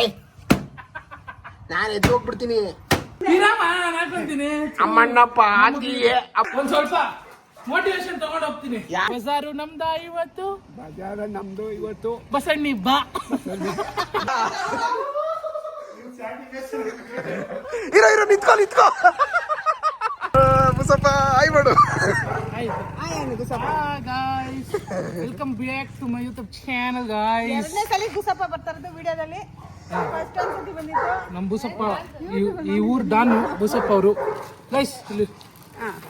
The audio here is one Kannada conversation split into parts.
ಏಯ್ ನಾನು ಎದ್ದು ಹೋಗ್ಬಿಡ್ತೀನಿ. ಅಮ್ಮಣ್ಣಪ್ಪ ಆದಿಯೇ ಒಂದ್ ಸ್ವಲ್ಪ ಮೋಟಿವೇಶನ್ ತಗೊಂಡ್ ಹೋಗ್ತೀನಿ. ಬಜಾರು ನಮ್ದ ಇವತ್ತು? ಬಜಾರ ನಮ್ದು ಇವತ್ತು. ಬಸಣ್ಣಿ ಬಾ. ಇರೋ ಇರೋ ನಿಂತ್ಕೊ ನಿಂತ್ಕೊ. ಮುಸಪ್ಪ ಆಯ್ ಮಾಡು. Guys welcome back to my YouTube channel guys ಎರಡನೇ ಸಲ ಗುಸಪ್ಪ ಬರ್ತಾರೆ ಇರೋದು ವಿಡಿಯೋದಲ್ಲಿ ಫಸ್ಟ್ ಬೂಸಪ್ಪ ಬಂದಿತ್ತು ನಮ್ ಬುಸಪ್ಪ ಈ- ಈ ಊರ್ ಡಾನು ಬೂಸಪ್ಪ ಅವರು. ಗೈಸ್ ಇಲ್ಲಿ.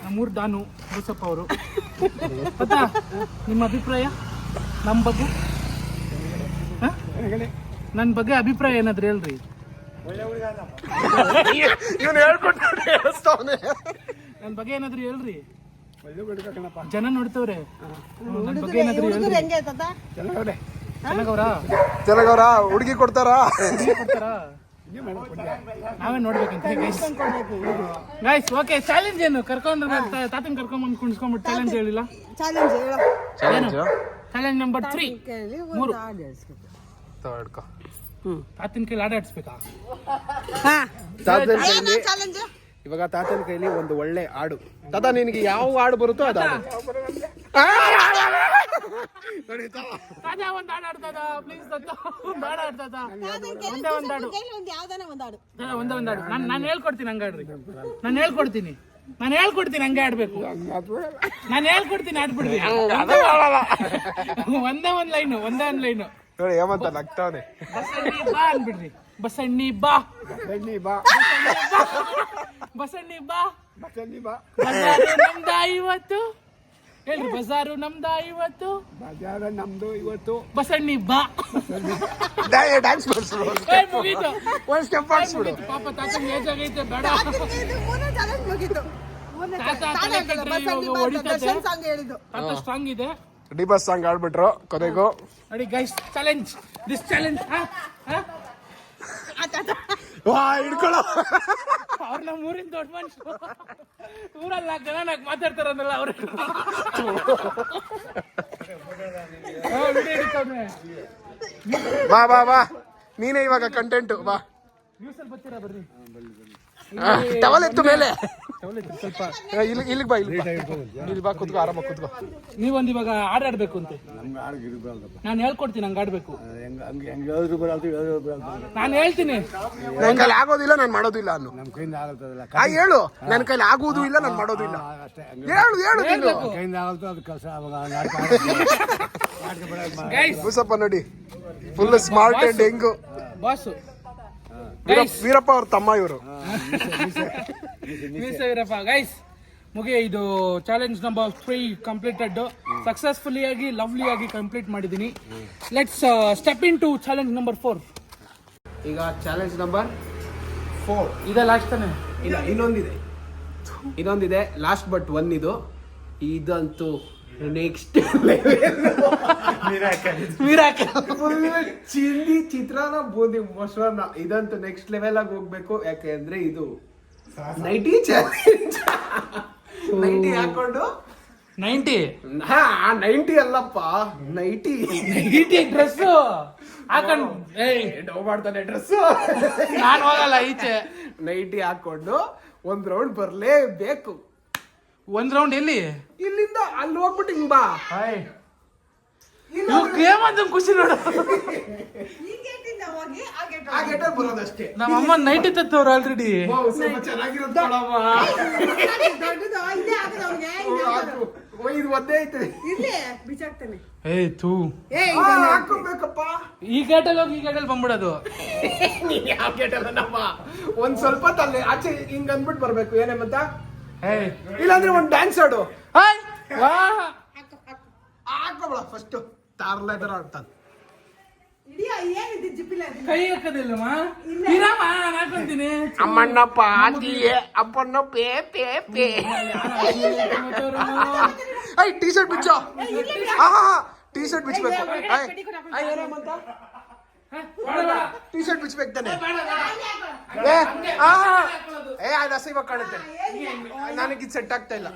ನಮ್ಮ ಊರ್ ಡಾನು ಬುಸಪ್ಪ ಅವರು. ಗೊತ್ತಾ ನಿಮ್ಮ ಅಭಿಪ್ರಾಯ? ನಮ್ಮ ಬಗ್ಗೆ? ಹ? ನನ್ನ ಬಗ್ಗೆ ಅಭಿಪ್ರಾಯ ಏನಾದ್ರು ಹೇಳ್ರಿ. ನನ್ನ ಬಗ್ಗೆ ಏನಾದ್ರು ಹೇಳ್ರಿ. ಜನ ನೋಡ್ತವ್ರೆ. ನನ್ನ ಬಗ್ಗೆ ಏನಾದ್ರು ಹೇಳ್ರಿ. ಚೆನ್ನಾಗವ್ರೆ? ಚೆನ್ನಾಗವ್ರಾ? ಹುಡುಗಿ ಕೊಡ್ತಾರಾ? ಕೊಡ್ತಾರಾ? ನಾವೇ ನೋಡ್ಬೇಕಂತ ಗೈಸ್ ಗೈಸ್ ಓಕೆ ಚಾಲೆಂಜ್ ಏನು? ಕರ್ಕೊಂಡು ತಾತನ್ ಕರ್ಕೊಂಡ್ ಬಂದು ಕುಣಿಸ್ಕೊಂಡ್ಬಿಟ್ಟು ಚಾಲೆಂಜ್ ಹೇಳಿಲ್ಲ? ಚಾಲೆಂಜ್ ಹೇಳೋ. ಚಾಲೆಂಜ್ ನಂಬರ್ ತ್ರೀ ಮೂರು. ತಾತನ ಕೈಲಿ ಆಟ ಆಡಿಸ್ಬೇಕಾ ಹಾ. ತಾತನ ಕೈಲಿ ಚಾಲೆಂಜ್ ಇವಾಗ ತಾತನ ಕೈಲಿ ಒಂದು ಒಳ್ಳೆ ಹಾಡು ತಾತ ನಿನಗೆ ಯಾವ ಹಾಡು ಬರುತ್ತೋ ಅದು ಹಾಡು. ತಾತ ಒಂದ್ ಹಾಡು ಆಡ್ತದ ಪ್ಲೀಸ್ ತಾತ. ಒಂದ್ ಹಾಡು ಆಡ್ತದ ಒಂದೇ ಒಂದ್ ಹಾಡು ಒಂದ್ ಯಾವ್ದಾನ ಒಂದ್ ಹಾಡು ತಾತ, ಒಂದೇ ಒಂದ್ ಹಾಡು ನಾನು ನಾನು ಹೇಳ್ಕೊಡ್ತೀನಿ ಹಂಗ ಆಡ್ರಿ. ನಾನು ಹೇಳ್ಕೊಡ್ತೀನಿ. ನಾನು ಹೇಳ್ಕೊಡ್ತೀನಿ ಹಂಗೆ ಆಡ್ಬೇಕು. ನಾನು ಹೇಳ್ಕೊಡ್ತೀನಿ ಆಡ್ಬಿಡ್ರಿ. ಒಂದೇ ಒಂದು ಲೈನು ಒಂದೇ ಒಂದ್ ಲೈನು. ನೋಡಿ ಹೇಮಂತ ನಗ್ತಾವನೆ. ಬಾ ಅನ್ಬಿಡ್ರಿ ಬಸಣ್ಣಿ ಬಾ. ಬನ್ನಿ ಬಾ. ಬಸಣ್ಣಿ ಬಾ. ಬಸಣ್ಣಿ ಬಾ. ಬಜಾರು ನಮ್ದ ಇವತ್ತು ಹೇಳ್ರಿ ಬಜಾರು ನಮ್ದ ಇವತ್ತು ಬಜಾರ ನಮ್ದು ಇವತ್ತು ಬಸಣ್ಣಿ ಬಾ. ಡ್ಯಾನ್ಸ್ ಮಾಡಿಸ್ಬಿಡು ಒಂದ್ ಸ್ಟೆಪ್ ಮಾಡಿಸ್ಬಿಡು ಪಾಪ ತಾತಂಗ್ ಏಜ್ ಆಗೈತೆ ಬೇಡ. ತಾತ ತಾತ ತಾತ ಸ್ಟ್ರಾಂಗ್ ಇದೆ. ಡಿ ಬಸ್ ಸಾಂಗ್ ಆಡ್ಬಿಟ್ರು ಕೊನೆಗೂ. ನೋಡಿ ಗೈಸ್ ಚಾಲೆಂಜ್ ದಿಸ್ ಚಾಲೆಂಜ್ ವಾ ಹಿಡ್ಕೊಳ್ಳೋ ಅವ್ರ ನಮ್ಮ ಊರಿನ ದೊಡ್ಡ ಮನುಷ್ಯರು. ಊರಲ್ಲಿ ನಾಲ್ಕು ಜನ ನಾಲ್ಕು ಮಾತಾಡ್ತಾರಲ್ಲ ಅವ್ರ. ಬಾ ಬಾ ಬಾ ನೀನೇ ಇವಾಗ ಕಂಟೆಂಟ್ ಬಾ ನ್ಯೂಸಲ್ಲಿ ಬರ್ತೀರಾ ಬರ್ರಿ. ಟವಲ್ ಎತ್ತು ಮೇಲೆ. ಸ್ವಲ್ಪ. ಇಲ್ಲಿ ಇಲ್ಲಿಗೆ ಬಾ ಇಲ್ಲಿ ಬಾ. ಇಲ್ಲಿ ಬಾ ಕೂತ್ಕೋ ಆರಾಮಾಗಿ ನೀವು ನೀವೊಂದು ಇವಾಗ ಆಡಾಡ್ಬೇಕು ಅಂತ ನಾನು ಹೇಳ್ಕೊಡ್ತೀನಿ ಹಂಗೆ ಆಡ್ಬೇಕು. ನಾನು ಹೇಳ್ತೀನಿ. ನನ್ನ ಕೈಲಿ ಆಗೋದಿಲ್ಲ ನಾನು ಮಾಡೋದಿಲ್ಲ ಅನ್ನು. ನಮ್ಮ ಕೈಯಿಂದ ಆಗುತ್ತದಲ್ಲ ಆ ಹೇಳು. ನನ್ನ ಕೈಲಿ ಆಗುವುದು ಇಲ್ಲ ನಾನು ಮಾಡೋದಿಲ್ಲ. ಹೇಳು ಹೇಳು ನೀನು. ಕೈಯಿಂದ ಆಗಲ್ತು ಅದು ಕೆಲಸ ಬಿಡೋದು ಬೂಸಪ್ಪ ನೋಡಿ. ಫುಲ್ ಸ್ಮಾರ್ಟ್ ಅಂಡ್ ಹೆಂಗು ಬಾಸು ವೀರಪ್ಪ ಅವ್ರ ತಮ್ಮ ಇವರು. ವೀರಪ್ಪ ಗೈಸ್ ಮುಗಿಯ ಇದು challenge number three completed successfully ಆಗಿ ಲವ್ಲಿ ಆಗಿ ಕಂಪ್ಲೀಟ್ ಮಾಡಿದ್ದೀನಿ let's step into challenge number four ಈಗ ಚಾಲೆಂಜ್ ನಂಬರ್ ಫೋರ್ ಇದೆ ಲಾಸ್ಟ್ ತಾನೆ? ಇಲ್ಲ ಇನ್ನೊಂದಿದೆ. ಇನ್ನೊಂದಿದೆ. ಲಾಸ್ಟ್ ಬಟ್ ಒನ್ ಇದು. ಇದಂತೂ ನೆಕ್ಸ್ಟ್ ಫುಲ್ ಚಿಲ್ಲಿ ಚಿತ್ರಾನ್ನ ಬೂಂದಿ ಮೊಸರನ್ನ ಇದಂತೂ ನೆಕ್ಸ್ಟ್ ಲೆವೆಲ್ ಆಗಿ ಹೋಗ್ಬೇಕು. ಯಾಕೆ ಅಂದ್ರೆ ಇದು ನೈಟಿ ಚಾಲೆಂಜ್ ನೈಟಿ ಹಾಕೊಂಡು? ನೈಂಟಿ ಹಾ ನೈಂಟಿ ಅಲ್ಲಪ್ಪ. ನೈಟಿ ನೈಟಿ ಡ್ರೆಸ್ ಹಾಕೊಂಡು ಏಯ್. ಡವ್ ಮಾಡ್ತಾನೆ ಡ್ರೆಸ್ ನಾನು ಹೋಗಲ್ಲ ಈಚೆ. ನೈಟಿ ಹಾಕೊಂಡು ಒಂದ್ ರೌಂಡ್ ಬರ್ಲೇಬೇಕು ಒಂದ್ ರೌಂಡ್ ಎಲ್ಲಿ? ಇಲ್ಲಿಂದ ಅಲ್ಲಿ ಹೋಗ್ಬಿಟ್ಟು ಹಿಂಗ್ ಬಾ. ಏಮಂತ ಖುಷಿ ನೋಡು. ಬರೋದಷ್ಟೇ. ನಮ್ಮ ಅಮ್ಮ ನೈಟ್ ಇತ್ತವ್ರು ಆಲ್ರೆಡಿ ಇದು ಒದ್ದೆ ಐತೆ. ತೂ ಏ ಆ, ಹಾಕೋಬೇಕಪ್ಪ ಈ ಗೇಟಲ್ಲಿ ಹೋಗಿ ಈ ಗೇಟಲ್ಲಿ ಬಂದ್ಬಿಡೋದು. ನೀನ್ ಯಾವ ಗೇಟಲ್ಲ ನಮ್ಮ? ಒಂದ್ ಸ್ವಲ್ಪ ತಲೆ ಆಚೆ ಹಿಂಗ್ ಅಂದ್ಬಿಟ್ಟು ಬರ್ಬೇಕು. ಏನೇ ಮತ್ತ? ಇಲ್ಲಾಂದ್ರೆ ಒಂದ್ ಡ್ಯಾನ್ಸ್ ಆಡು. ಹಾಕೋಬಳ ಫಸ್ಟ್ ತಾರ್ಲೆದರ ಆಡ್ತಾನೆ ಕೈ ಹಾಕೋದಿಲ್ಲಮ್ಮ ಇರಮ್ಮ ನಾನು ಹಾಕೊಂತೀನಿ ಅಮ್ಮಣ್ಣಪ್ಪ ಆದಿಯೇ ಅಪ್ಪಣ್ಣ ಪೇ ಪೇ ಪೇ ಐ ಟಿ ಶರ್ಟ್ ಬಿಚ್ಚೋ ಟಿ ಶರ್ಟ್ ಬಿಚ್ಚಬೇಕು ಏನೇಮಂತ ಟಿ ಶರ್ಟ್ ಬಿಚ್ಚಬೇಕು ತಾನೆ ಏ ಆ, ಏ ಅದು ಹಸಿ ಇವಾಗ ಕಾಣುತ್ತೆ ನನಗೆ ಇದು ಸೆಟ್ ಆಗ್ತಾ ಇಲ್ಲ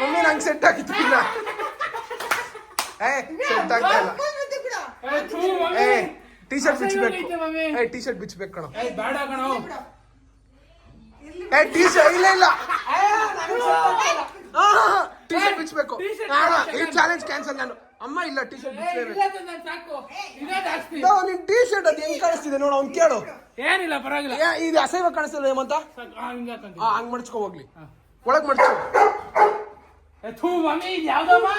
ಮಮ್ಮಿ ನಂಗೆ ಸೆಟ್ ಆಗಿತ್ತು ಏ ಸೆಟ್ ಆಗ್ತಾ ಇಲ್ಲ ಏ ಟಿ ಶರ್ಟ್ ಬಿಚ್ಚಬೇಕು ಏ ಟಿ ಶರ್ಟ್ ಬಿಚ್ಚಬೇಕು ಕಣ. ಏ ಬೇಡ ಕಣೋ. ಏ ಟಿ ಶರ್ಟ್ ಇಲ್ಲ. ಇಲ್ಲ ಟಿ ಶರ್ಟ್ ಬಿಚ್ಚಬೇಕು ಈ ಚಾಲೆಂಜ್ ಕ್ಯಾನ್ಸಲ್ ನಾನು. ಅಮ್ಮ ಇಲ್ಲ ಟಿ ಶರ್ಟ್ ಬಿಚ್ಚಬೇಕು ನಾನ್ ಟಿ ಶರ್ಟ್ ಅದು ಹೆಂಗ್ ಕಾಣಿಸ್ತಿದೆ ನೋಡು ಅವ್ನು ಕೇಳು. ಏನಿಲ್ಲ ಪರವಾಗಿಲ್ಲ. ಇದು ಅಸೈವ ಕಾಣಿಸ್ತಿಲ್ಲ ಹೇಮಂತ? ಹಿಂಗೆ ಮಡ್ಚ್ಕೊ ಹೋಗ್ಲಿ. ಒಳಗ್ ಮಡ್ಚು ಥೂ ಮಮ್ಮಿ ಯಾವ್ದಮ್ಮ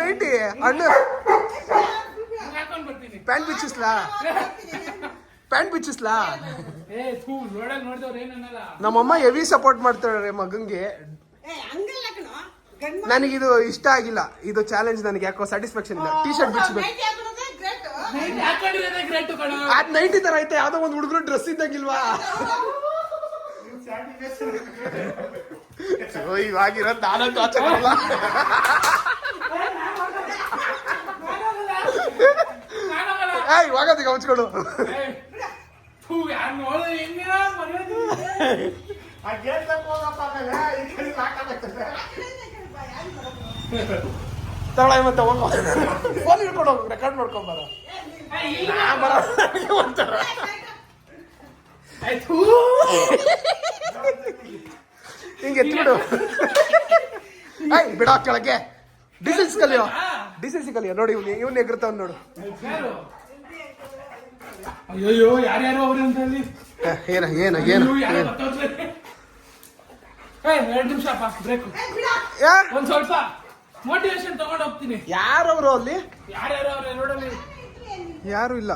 ನೈಟಿ ಅಣ್ಣ ಹಿಂಗ್ ಹಾಕೊಂಡ್ ಬರ್ತೀನಿ ಪ್ಯಾಂಟ್ ಬಿಚ್ಚಿಸ್ಲಾ ಪ್ಯಾಂಟ್ ಬಿಚ್ಚಿಸ್ಲಾ ನಮ್ಮಮ್ಮ ಹೆವಿ ಸಪೋರ್ಟ್ ಮಾಡ್ತಾಳೆ ಮಗಂಗೆ. ನನಗಿದು ಇಷ್ಟ ಆಗಿಲ್ಲ. ಇದು ಚಾಲೆಂಜ್ ನನಗೆ ಯಾಕೋ ಸ್ಯಾಟಿಸ್ಫ್ಯಾಕ್ಷನ್ ಇಲ್ಲ. ಟಿ ಶರ್ಟ್ ಬಿಚ್ಚಬೇಕು ನೈಟಿ ಹಾಕೊಳ್ಳೋದೇ ಗ್ರೇಟ್ ನೈಟ್ ಹಾಕೊಂಡಿರೋದೇ ಗ್ರೇಟ್ ಕಣ. ಅದ್ ನೈಟಿ ತರ ಐತೆ ಯಾವ್ದೋ ಒಂದು ಹುಡುಗರು ಡ್ರೆಸ್ ಇದ್ದಂಗಿಲ್ವಾ? ಓ, ಇವಾಗಿರೋದ್ ನಾನಂತೂ ಆಚೆ ಬರಲ್ಲ ಇವಾಗ ಅದಕ್ಕೆ ಹಂಚ್ಕೊಡು. ತಗೊಳ ಮತ್ತೆ ಹೋಗೋ. ಫೋನ್ ಹಿಡ್ಕೊಂಡು ಹೋಗ್ಬೇಕು ರೆಕಾರ್ಡ್ ಮಾಡ್ಕೊಂಡ್ ಬರ. ಒಂಥರ. ಥೂ ಹಿಂಗೆ ಎತ್ಬಿಡು ಐ ಬಿಡ ಕೆಳಗೆ. ಡಿಸೆನ್ಸ್ ಕಲಿಯೋ. ಡಿಸೆನ್ಸ್ ಕಲಿಯೋ. ನೋಡಿ ಇವ್ನು ಇವ್ನು ಎಗ್ರತಾವ್ ನೋಡು. ಅಯ್ಯೋ ಯಾರ್ಯಾರೋ ಅವ್ರು ಅಂತ ಹೇಳಿ? ಏನ ಏನ ಏನು? ಎರಡು ನಿಮಿಷ ಬ್ರೇಕ್. ಒಂದ್ ಸ್ವಲ್ಪ ಮೋಟಿವೇಶನ್ ತಗೊಂಡ್ ಹೋಗ್ತೀನಿ. ಯಾರವ್ರು ಅಲ್ಲಿ? ಯಾರ್ಯಾರೋ ಅವ್ರೆ ರೋಡಲ್ಲಿ? ಯಾರು ಇಲ್ಲ.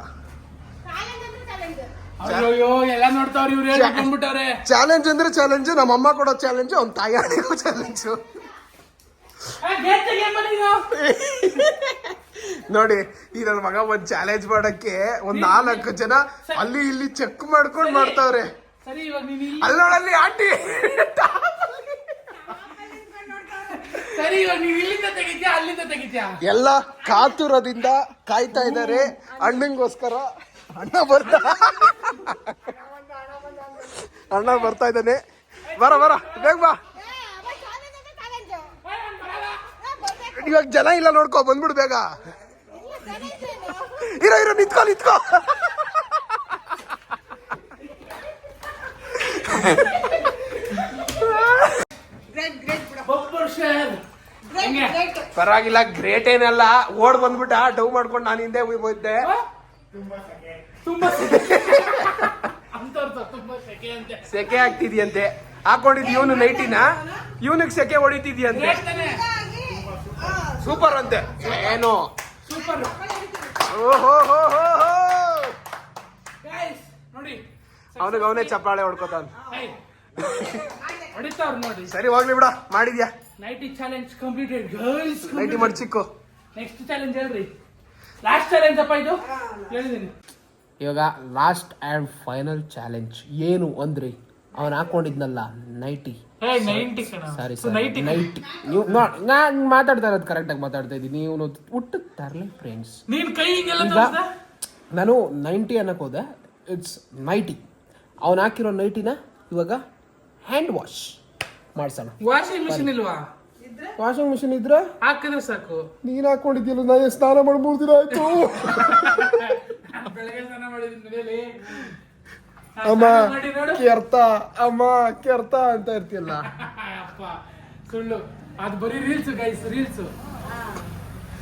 ಅಯ್ಯೋ ಎಲ್ಲ ನೋಡ್ತಾವ್ರಿ ಇವ್ರು ಬಂದ್ಬಿಟ್ಟವ್ರೆ ಚಾಲೆಂಜ್ ಅಂದ್ರೆ ಚಾಲೆಂಜ್ ನಮ್ಮ ಅಮ್ಮ ಕೊಡೋ ಚಾಲೆಂಜ್ ಅವ್ನ ತಾಯಿ ಆಡಿಗೋ ಚಾಲೆಂಜು. ನೋಡಿ ಈ ನನ್ನ ಮಗ ಒಂದ್ ಚಾಲೆಂಜ್ ಮಾಡಕ್ಕೆ ಒಂದ್ ನಾಲ್ಕು ಜನ ಅಲ್ಲಿ ಇಲ್ಲಿ ಚೆಕ್ ಮಾಡ್ಕೊಂಡ್ ಮಾಡ್ತಾವ್ರೆ. ಸರಿ ಆಟಿ. ಎಲ್ಲ ಕಾತುರದಿಂದ ಕಾಯ್ತಾ ಇದ್ದಾರೆ. ಅಣ್ಣಂಗೋಸ್ಕರ ಅಣ್ಣ ಬರ್ತಾ ಅಣ್ಣ ಬರ್ತಾ ಇದ್ದಾನೆ. ಬರ ಬರ, ಬೇಗ ಬಾ. ಇವಾಗ ಜನ ಇಲ್ಲ ನೋಡ್ಕೋ, ಬಂದ್ಬಿಡು ಬೇಗ. ಇರೋ ಇರೋ, ನಿಂತ್ಕೋ ನಿಂತ್ಕೋ. ಪರವಾಗಿಲ್ಲ ಗ್ರೇಟ್ ಏನಲ್ಲ. ಓಡ್ ಬಂದ್ಬಿಟ್ಟ, ಡೌ ಮಾಡ್ಕೊಂಡು ನಾನು ಹಿಂದೆ ಹೋಯ್ದೆ ತುಂಬಾ ಸೆಕೆ. ಅಂತವ್ರು ತುಂಬಾ ಸೆಕೆ ಅಂತೆ ಸೆಕೆ ಆಗ್ತಿದ್ಯಂತೆ. ಹಾಕೊಂಡಿದ್ ಇವನು ನೈಟಿನ? ಇವನಿಗೆ ಸೆಕೆ ಹೊಡಿತಿದ್ಯಂತೆ. ಸೂಪರ್ ಅಂತೆ. ಏನು? ಸೂಪರ್ ಓಹೋ ಹೋ ಹೋ ಹೋ. ನೋಡಿ. ಅವನಿಗೆ ಅವನೇ ಚಪ್ಪಾಳೆ ಹೊಡ್ಕೋತಾನ. ಹೊಡಿತಾವ್ರು ನೋಡಿ. ಸರಿ ಹೋಗ್ಲಿ ಬಿಡ. ಮಾಡಿದ್ಯಾ? Nighty challenge completed girls nighty ಮಾಡಿ ಚಿಕ್ಕು ನೆಕ್ಸ್ಟ್ ಚಾಲೆಂಜ್ ಹೇಳ್ರಿ. ಲಾಸ್ಟ್ ಚಾಲೆಂಜ್ ಅಪ್ಪ ಇದು? ಹೇಳಿದೀನಿ. ಇವಾಗ ಲಾಸ್ಟ್ ಅಂಡ್ ಫೈನಲ್ ಚಾಲೆಂಜ್ ಏನು ಅಂದ್ರಿ ಅವನ್ ಹಾಕೊಂಡಿದ್ನಲ್ಲ ನೈಟಿ ಹೇ ನೈಂಟಿ ಕಣ. ಸಾರಿ ನೈಟಿ ನೈಟಿ ನೀವು ನಾನು ಮಾತಾಡ್ತಾ ಇರೋದು ಕರೆಕ್ಟಾಗಿ ಮಾತಾಡ್ತಾ ಇದ್ದೀನಿ. ನೀವು ಹುಟ್ಟು ತರಲಿ ಫ್ರೆಂಡ್ಸ್ ನೀನ್ ಕೈ ಹಿಂಗೆಲ್ಲ ಈಗ ನಾನು ನೈಂಟಿ ಅನ್ನಕ್ಕೆ ಹೋದೆ. ಇಟ್ಸ್ ನೈಟಿ ಅವನು ಹಾಕಿರೋ ನೈಟಿನ ಇವಾಗ ಹ್ಯಾಂಡ್ ವಾಶ್ ಮಾಡ್ಸೋಣ. ವಾಷಿಂಗ್ ಮಿಷಿನ್ ಇಲ್ವಾ? ವಾಷಿಂಗ್ ಮಿಷಿನ್ ಇದ್ರೆ? ಹಾಕಿದ್ರೆ ಸಾಕು. ನೀನ್ ಹಾಕೊಂಡಿದ್ಯಲ್ಲ ನಾನು ಸ್ನಾನ ಮಾಡಿ ಮೂರು ದಿನ ಆಯ್ತು. ಬೆಳಗ್ಗೆ ಸ್ನಾನ ಮಾಡಿದೀನಿ ಮನೇಲಿ ಅಮ್ಮ ಕೆರ್ತ ಅಮ್ಮ ಕೆರ್ತ ಅಂತ ಇರ್ತಿಲ್ಲ ಅಪ್ಪ ಸುಳ್ಳು ಅದು ಬರೀ ರೀಲ್ಸ್ ಗೈಸ್ ರೀಲ್ಸ್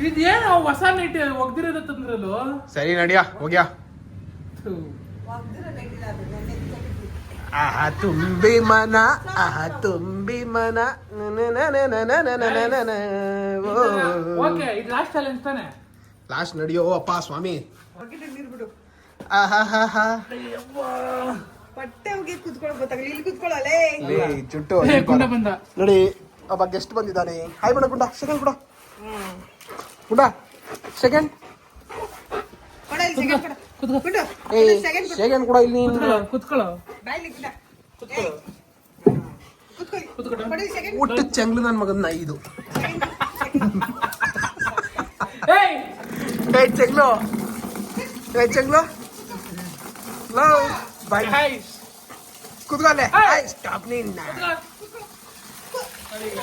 ಇದೇನು ಹೊಸ ನೈಟ್ ಒಗ್ದಿರೋದ ತಂದ್ರಲ್ಲ ಸರಿ ನಡಿಯಾ ಹೋಗ್ಯಾ. ಆಹ ತುಂಬಿ ಮನ ಆಹ ತುಂಬಿ ಮನ ಓಕೆ ಇದು ಲಾಸ್ಟ್ ಚಾಲೆಂಜ್ ತಾನೆ ಲಾಸ್ಟ್ ನಡಿಯೋ ಅಪ್ಪ ಸ್ವಾಮಿ ನೀರು ಬಿಡು. ಹೋಗಿ ಕುತ್ಕೊಳ್ಳೋ ಗೊತ್ತಾಗಲಿ ಇಲ್ಲಿ ಕುತ್ಕೊಳ್ಳಲೇ ಬಂದ. ನೋಡಿ ಒಬ್ಬ ಗೆಸ್ಟ್ ಬಂದಿದ್ದಾನೆ. ಹಾಯ್ ಬಿಡ ಗುಂಡ. ಸೆಕೆಂಡ್ ಕೊಡ ಗುಂಡ. ಸೆಕೆಂಡ್ ಸೆಕೆಂಡ್ ಕೂಡ ಬಿಡು ಏ ಸೆಕೆಂಡ್ ಕೊಡು ಸೆಕೆಂಡ್ ಕೊಡ ಇಲ್ಲಿ ನೀನು. ಕುತ್ಕೊಳ್ಳೋ ಒಟ್ಟು ಚೆಂಗ್ಲು ನನ್ನ ಮಗನ ಇದು ಏಯ್! ಏ ಚೆಂಗ್ಲು ಏ ಚೆಂಗ್ಲು ಲೋ ಬಾಯ್ ಗೈಸ್ ಕುತ್ಕೊಳ್ಳೆ Hey. ಸ್ಟಾಪ್ ನಿನ್ನ ಕುತ್ಕೊಳ್ಳೋ. ನೋಡಿ ಈಗ.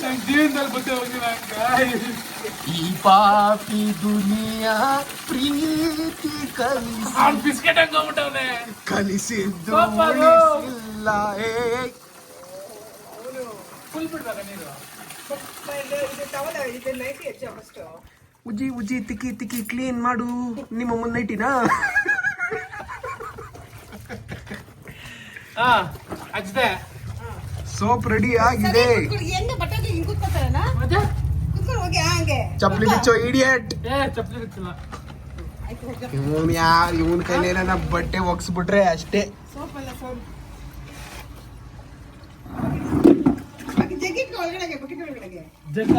ನಂಗ್ ಜೀವನದಲ್ಲಿ ಗೊತ್ತೇ ಹೋಗಿಲ್ಲ ಹಂಗ. ಈ ಪಾಪಿ ದುನಿಯಾ ಪ್ರೀತಿ ಕಲಿಸಿ ಅವ್ನ್ ಬಿಸ್ಕೆಟ್ ಹಾಕೊಂಡ್ಬಿಟ್ಟವ್ನೆ ಕಲಿಸಿದ್ದು ಪಾಪ ಅದು. ಉಳಿಸಿಲ್ಲ ಏ ಫುಲ್ ಬಿಡ್ಬೇಕ ನೀರು ಇದು ಟವಲ್ ಇದು ನೈಟಿ ಹೆಚ್ಚು ಫಸ್ಟ್ ಉಜ್ಜಿ ಉಜ್ಜಿ ತಿಕ್ಕಿ ತಿಕ್ಕಿ ಕ್ಲೀನ್ ಮಾಡು. ನಿಮ್ಮ ಮುನ್ನೈಟಿನಾ? ಹಾ ಹಚ್ದೆ ಸೋಪ್ ರೆಡಿ ಆಗಿದೆ. ಚಪ್ಪಲಿ ಬಿಚ್ಚೋ ಇಡಿಯಟ್ ಏ ಚಪ್ಪಲಿ ಹೋಗಿ. ಇವನ್ ಯಾರು ಇವನ್ ಕೈಲಿ ಏನಾರ ಬಟ್ಟೆ ಒಗ್ಸ್ಬಿಟ್ರೆ ಅಷ್ಟೇ. ಸೋಪ್ ಅಲ್ಲ ಸೋಪ್. ಜಗ್ಗ?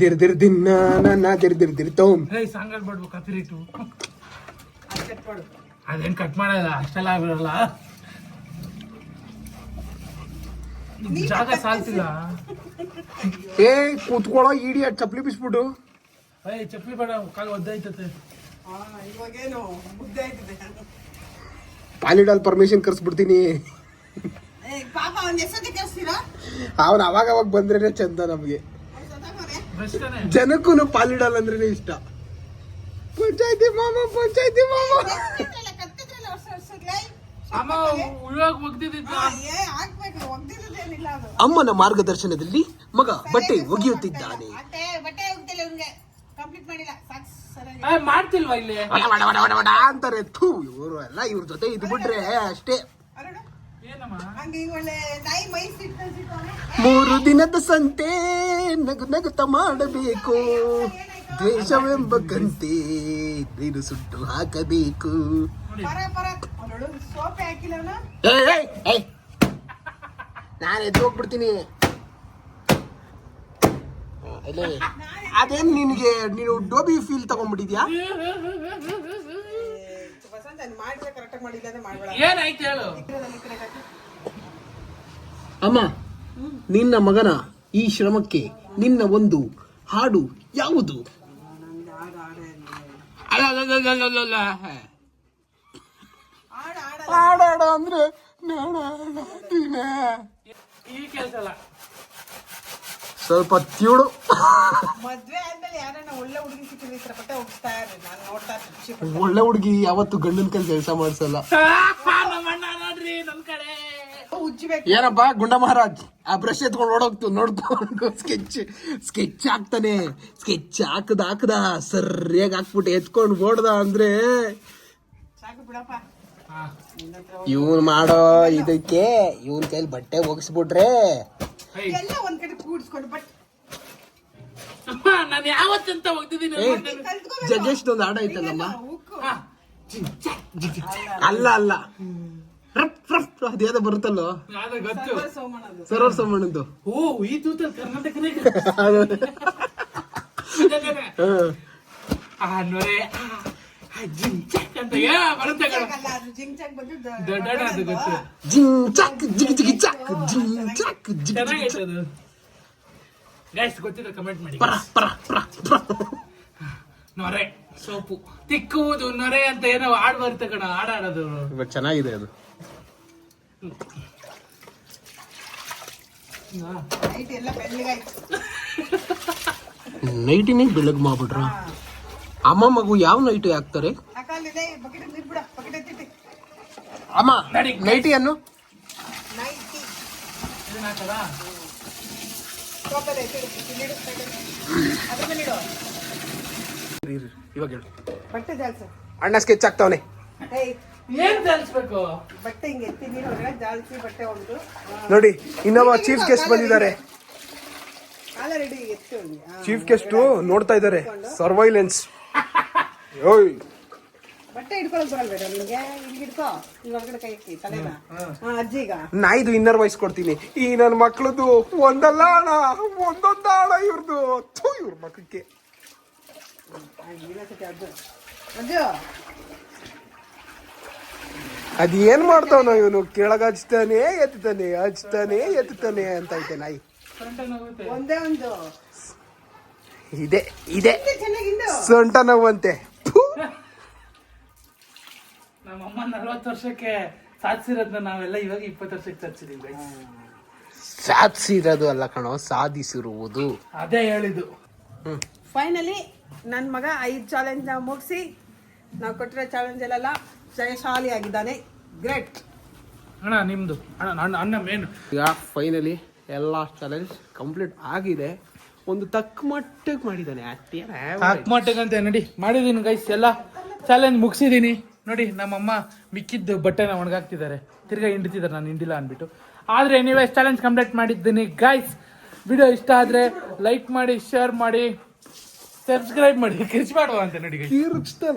ದಿರ್ ದಿರ್ ದಿನ್ನ ನನ್ನ ದಿರ್ ದಿರ್ ದಿರ್ ತೋಮ್. ರೈ ಸಾಂಗ್ ಅದೇನ್ ಕಟ್ ಮಾಡಲ್ಲ ಅಷ್ಟೆಲ್ಲ ಆಗಿರಲ್ಲ ಜಾಗ ಸಾಲ್ತಿಲ್ಲ? ಏ ಕೂತ್ಕೊಳ್ಳೋ ಇಡಿ ಚಪ್ಪಲಿ ಬಿಸ್ಬಿಟ್ಟು ಏಯ್ ಚಪ್ಪಲಿ ಬೇಡ ಕಾಲು ಆಯ್ತದೆ. ಪಾಲಿಡಲ್ ಪರ್ಮಿಷನ್ ಕರ್ಸ್ಬಿಡ್ತೀನಿ. ಏ, ಪಾಪ ಅವ್ನ ಎಷ್ಟೊತ್ತಿ ಕಳ್ಸ್ತೀರಾ? ಅವನ್ ಅವಾಗ ಅವಾಗ ಬಂದ್ರೇನೆ ಚಂದ ನಮ್ಗೆ. ಜನಕ್ಕೂ ಪಾಲಿಡಲ್ ಅಂದ್ರೇನೆ ಇಷ್ಟ. ಪಂಚಾಯತಿ ಮಾಮ ಪಂಚಾಯತಿ ಮಾಮ. ಅಮ್ಮನ ಮಾರ್ಗದರ್ಶನದಲ್ಲಿ ಮಗ ಬಟ್ಟೆ ಒಗೆಯುತ್ತಿದ್ದಾನೆ. ಮಾಡ್ತಿಲ್ವಾ ಇಲ್ಲಿ? ವಡ ವಡ ವಡ ವಡ ವಡ ಅಂತಾರೆ. ಥೂ ಇವರು ಎಲ್ಲ ಇವ್ರ ಜೊತೆ ಇದ್ ಬಿಟ್ರೆ ಅಷ್ಟೇ. ಮೂರು ದಿನದ ಸಂತೆ ನಗು ನಗುತ ಮಾಡಬೇಕು. ದ್ವೇಷವೆಂಬ ಕಂತೆ ನೀನು ಸುಟ್ಟು ಹಾಕಬೇಕು. ನಾನು ಎದ್ದು ಹೋಗ್ಬಿಡ್ತೀನಿ. ಅದೇನು ನಿನಗೆ ನೀನು ಡೋಬಿ ಫೀಲ್ ತಗೊಂಡ್ಬಿಟ್ಟಿದ್ಯಾ? ನೀನ್ ಮಾಡಿದ್ರೆ ಕರೆಕ್ಟಾಗಿ ಮಾಡಿಲ್ಲ ಅಂದ್ರೆ ಮಾಡ್ಬೇಡ. ಏನಾಯ್ತು ಹೇಳು? ಇದ್ರಲ್ಲಿ ಈ ಕಡೆ ಅಮ್ಮ ನಿನ್ನ ಮಗನ ಈ ಶ್ರಮಕ್ಕೆ ನಿನ್ನ ಒಂದು ಹಾಡು ಯಾವುದು? ನಂದು ಆಡು ಆಡು ಅಂದ್ರೆ. ಅಲಲಲಲಲಲ. ಆಡು ಆಡು ಹಾಡಾಡ ಅಂದ್ರೆ ಈ ಕೆಲಸ ಅಲ್ಲ ಸ್ವಲ್ಪ ತಿಳು ಮದ್ವೆ ಯಾರನ್ನ ಒಳ್ಳೆ ಹುಡುಗಿ ಸಿಕ್ಕಿದ್ರೆ ಈ ತರ ಬಟ್ಟೆ ಹೋಗ್ತಾ ಇರ್ರಿ ನಾನು ನೋಡ್ತಾ ಇರ್ತೀನಿ, ಒಳ್ಳೆ ಹುಡುಗಿ ಯಾವತ್ತು ಗಂಡನ ಕೈ ಕೆಲಸ ಮಾಡಿಸಲ್ಲ. ನೋಡ್ರಿ ನಮ್ ಕಡೆ. ಉಜ್ಜಿಬೇಕು. ಏನಪ್ಪ ಗುಂಡ ಮಹಾರಾಜ್ ಆ ಬ್ರಷ್ ಎತ್ಕೊಂಡು ಓಡೋಗ್ತು ನೋಡ್ಕೊಂಡು ಸ್ಕೆಚ್ ಸ್ಕೆಚ್ ಹಾಕ್ತಾನೆ. ಸ್ಕೆಚ್ ಹಾಕದ ಹಾಕದ ಸರಿಯಾಗಿ ಹಾಕ್ಬಿಟ್ಟು ಎತ್ಕೊಂಡು ಓಡ್ದ ಅಂದ್ರೆ ಸಾಕು ಬಿಡಪ್ಪ. ಇವನ್ ಮಾಡೋ ಇದಕ್ಕೆ ಇವನ್ ಕೈಲಿ ಬಟ್ಟೆ ಒಗಿಸ್ಬಿಟ್ರೆ ಎಲ್ಲ ಒಂದ್ ಕಡೆ ಕೂಡಿಸ್ಕೊಂಡು ಬಟ್ ನಾನ್ ಯಾವತ್ತಂತ ಜಗ್ಗೇಶ್ ಒಂದು ಹಾಡ ಐತಲ್ಲಮ್ಮ? ಅಲ್ಲ ಅಲ್ಲ. ರಫ್ ರಫ್ ಅದೇನೋ ಬರುತ್ತಲ್ಲೋ? ಸೋಮಣ್ಣದು ಸರೋರ್ ಸೋಮಣ್ಣದ್ದು. ಓ ಈ ತೂತಲ್ಲಿ ಕರ್ನಾಟಕನೇ ಆ ನೊರೆ ಆ, ಆ, ಜಿಂಗ್ ಚಾಕ್ ಅಂತ ಯಾ ಬರುತ್ತೆ ಕಣ. ಅಲ್ಲ ಅದು ಜಿಂಗ್ ಚಾಕ್ ದೊಡ್ಡ ಅದು ಗೊತ್ತು. ಜಿಂಗ್ ಚಾಕ್ ಜಿಗ್ ಜಿಗ್ ಚಾಕ್ ಜಿಂಗ್ ಚಕ್ ಜಿಗ್ ಜಿಗ್ ಚೆನ್ನಾಗೈತೆ ಅದು. ಗೈಸ್ ಗೊತ್ತಿದ್ರೆ ಕಮೆಂಟ್ ಮಾಡಿ. ಪರ ಪರ ಪರ ಪರ. ನೊರೆ ಸೋಪು. ತಿಕ್ಕುವುದು ನೊರೆ ಅಂತ ಏನೋ ಹಾಡು ಬರುತ್ತೆ ಕಣ ಹಾಡಾಡೋದು ಇವಾಗ ಚೆನ್ನಾಗಿದೆ ಅದು. ನೈಟ್ ನೈಟಿನೇ ಬೆಳಗ್ ಮಾಡ್ಬಿಟ್ರ? ಅಮ್ಮ ಮಗು ಯಾವ ನೈಟಿ ಹಾಕ್ತಾರೆ? ಅಮ್ಮ ನಡಿ. ನೈಟಿಯನ್ನು ನೈಟಿ ಇದನ್ನ ಹಾಕಲ್ಲ ಸೋಪಲ್ಲಿ ಎತ್ತಿಡು ಇಲ್ಲಿಡು ಅದ್ರ ಮೇಲೆ ಇಡು ಇವಾಗ ಹೇಳು ಬಟ್ಟೆ ಜಾಲ್ಸು ಅಣ್ಣ ಸ್ಕೆಚ್ ಆಗ್ತಾವನೆ ಏನ್ ತರಿಸ್ಬೇಕು ಬಟ್ಟೆ ಹಿಂಗೆ ಎತ್ತಿ ನೀರು ಹೊರಗಡೆ ಜಾಲ್ಸಿ ಬಟ್ಟೆ ಹೊಡೆದು. ನೋಡಿ ಇನ್ನೊಬ್ಬ ಚೀಫ್ ಗೆಸ್ಟ್ ಬಂದಿದ್ದಾರೆ. ಚೀಫ್ ಗೆಸ್ಟ್ ನೋಡ್ತಾ ಇದ್ದಾರೆ. ಸರ್ವೈಲೆನ್ಸ್ ಓಯ್. ಬಟ್ಟೆ ಹಿಡ್ಕೊಳಕ್ ಬರಲ್ಬೇಡ ನಿನ್ಗೆ ಇಲ್ಲಿ ಹಿಡ್ಕೋ. ಇಲ್ಲಿ ಒಳಗಡೆ ಕೈ ಹಾಕಿ ತಲೆನ. ಹಾ ಅಜ್ಜಿಗ ನಾಯ್ದು ಇನ್ನರ್ ವಾಯ್ಸ್ ಕೊಡ್ತೀನಿ. ಈ ನನ್ನ ಮಕ್ಳದು ಒಂದಲ್ಲ ಅಣ್ಣ ಒಂದೊಂದ ಅಣ್ಣ ಇವ್ರದ್ದು ಥೂ ಇವ್ರ ಮಕ್ಕಕ್ಕೆ ಇನ್ನೊಂದ್ಸತಿ ಅಜ್ಜು. ಅಜ್ಜು ಅದ್ ಏನ್ ಮಾಡ್ತಾವನೋ ಇವನು? ಕೆಳಗ ಹಚ್ತಾನೆ ಎತ್ತಾನೆ ಹಚ್ತಾನೆ ಎತ್ತಾನೆ ಅಂತ ಐತೆ ನಾಯಿ. ಒಂದೇ ಒಂದು. ಇದೆ ಇದೆ. ಚೆನ್ನಾಗಿಂದು ಸೊಂಟ ನೋವಂತೆ. ನಮ್ಮಮ್ಮ ನಲ್ವತ್ತು ವರ್ಷಕ್ಕೆ ಸಾಧಿಸಿರೋದನ್ನ ನಾವೆಲ್ಲ ಇವಾಗ ಇಪ್ಪತ್ತು ವರ್ಷಕ್ಕೆ ಸಾಧಿಸಿದೀವಿ ಗೈಸ್ ಸಾಧಿಸಿರೋದು ಅಲ್ಲ ಕಣೋ ಸಾಧಿಸಿರುವುದು. ಅದೇ ಹೇಳಿದ್ದು. ಫೈನಲಿ ನನ್ನ ಮಗ ಐದು ಚಾಲೆಂಜ್ ಮುಗಿಸಿ ನಾವು ಕೊಟ್ಟಿರೋ ಚಾಲೆಂಜ್ ಅಲ್ಲೆಲ್ಲ ಜಯಶಾಲಿ ಆಗಿದ್ದಾನೆ ಗ್ರೇಟ್ ಅಣ್ಣ ನಿಮ್ಮದು ಅಣ್ಣ ನನ್ನ ಅಣ್ಣ ಮೇನ್ ಈಗ ಫೈನಲಿ ಎಲ್ಲ ಚಾಲೆಂಜ್ ಕಂಪ್ಲೀಟ್ ಆಗಿದೆ. ಒಂದು ತಕ್ಕ ಮಟ್ಟಕ್ಕೆ ಮಾಡಿದ್ದಾನೆ ಅಂತ ನಡಿ. ಮಾಡಿದೀನಿ ಗೈಸ್ ಎಲ್ಲ. ಚಾಲೆಂಜ್ ಮುಗಿಸಿದೀನಿ. ನೋಡಿ ನಮ್ಮಮ್ಮ ಮಿಕ್ಕಿದ್ದು ಬಟ್ಟೆನ ಒಣಗಾಕ್ತಿದ್ದಾರೆ. ತಿರ್ಗಾ ಹಿಂಡ್ತಿದ್ದಾರೆ ನಾನು ಹಿಂಡಿಲ್ಲ ಅಂದ್ಬಿಟ್ಟು. ಆದರೆ ನೀವೇ ಚಾಲೆಂಜ್ ಕಂಪ್ಲೀಟ್ ಮಾಡಿದ್ದೀನಿ. ಗೈಸ್ ವಿಡಿಯೋ ಇಷ್ಟ ಆದರೆ ಲೈಕ್ ಮಾಡಿ ಶೇರ್ ಮಾಡಿ ಸಬ್ಸ್ಕ್ರೈಬ್ ಮಾಡಿ. ಕಿರ್ಚ್ ಮಾಡುವ ಅಂತ ನೋಡಿ.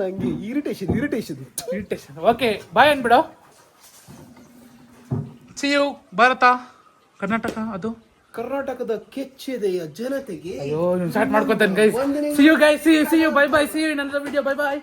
ಹಂಗೆ irritation irritation irritation okay bye ಅನ್ಬಿಡು see you Bharat Karnataka ಅದು? ಕರ್ನಾಟಕದ ಕೆಚ್ಚೆದೆಯ ಜನತೆಗೆ ಅಯ್ಯೋ start ಮಾಡ್ಕೊತಾನೆ guys see you guys see you see you bye bye see you ನನ್ನ ವಿಡಿಯೋ ಬೈ ಬಾಯ್